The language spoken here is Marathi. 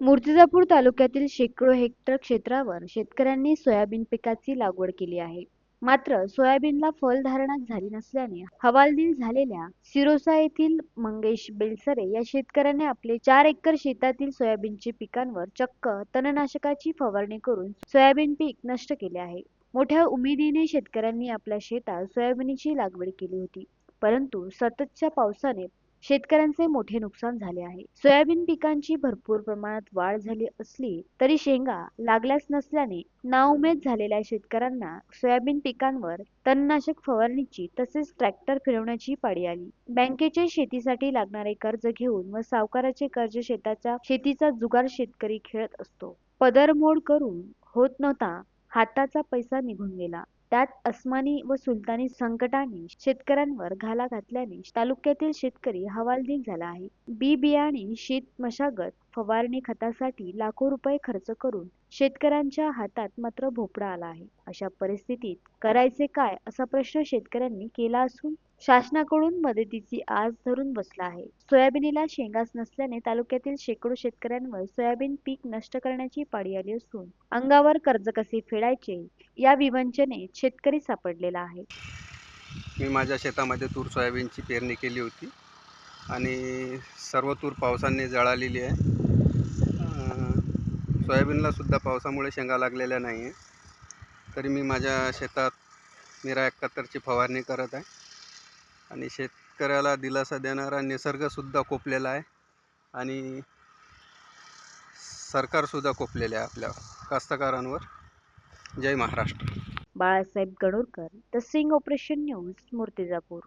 मूर्तिजापूर तालुक्यातील शेकडो हेक्टर क्षेत्रावर शेतकऱ्यांनी सोयाबीन पिकाची लागवड केली आहे. मात्र सोयाबीनला फलधारणा झाली नसल्याने हवालदिल झालेल्या सिरोसा येथील मंगेश बेलसरे या शेतकऱ्याने आपले चार एकर शेतातील सोयाबीनचे पिकांवर चक्क तणनाशकाची फवारणी करून सोयाबीन पीक नष्ट केले आहे. मोठ्या उमेदीने शेतकऱ्यांनी आपल्या शेतात सोयाबीनची लागवड केली होती. परंतु सततच्या पावसाने शेतकऱ्यांचे मोठे नुकसान झाले आहे. सोयाबीन पिकांची भरपूर प्रमाणात वाढ झाली असली तरी शेंगा लागल्याच नसल्याने नाउमेद झालेल्या शेतकऱ्यांना सोयाबीन पिकांवर तणनाशक फवारणीची तसेच ट्रॅक्टर फिरवण्याची पाळी आली. बँकेचे शेतीसाठी लागणारे कर्ज घेऊन व सावकाराचे कर्ज शेताच्या शेतीचा जुगार शेतकरी खेळत असतो. पदरमोड करून होत नव्हता हाताचा पैसा निघून गेला. त्यात अस्मानी व सुलतानी संकटाने शेतकऱ्यांवर घाला घातल्याने तालुक्यातील शेतकरी हवालदिल झाला आहे. बी बियाणे शेत मशागत फवारणी खतासाठी लाखो रुपये खर्च करून शेतकऱ्यांच्या हातात मात्र भोपळा आला आहे. अशा परिस्थितीत करायचे काय असा प्रश्न शेतकऱ्यांनी केला असून शासनाकडून मदतीची आस धरून बसला आहे. सोयाबीनला शेंगाच नसल्याने तालुक्यातील शेकडो शेतकऱ्यांवर सोयाबीन पीक नष्ट करण्याची पाळी आली असून अंगावर कर्ज कसे फेडायचे या विवंचनेत शेतकरी सापडलेला आहे. मी माझ्या शेतामध्ये तूर सोयाबीनची पेरणी केली होती. आणि सर्व तूर पावसाने जळालेली आहे. सोयाबीनलासुद्धा पावसामुळे शेंगा लागलेल्या नाही आहे तरी मी माझ्या शेतात निरा एकाहत्तरची फवारणी करत आहे. आणि शेतकऱ्याला दिलासा देणारा निसर्गसुद्धा कोपलेला आहे. आणि सरकारसुद्धा कोपलेले आहे आपल्या कास्तकारांवर. जय Maharashtra. Balasaheb Ganorkar the sting operation news Murtizapur.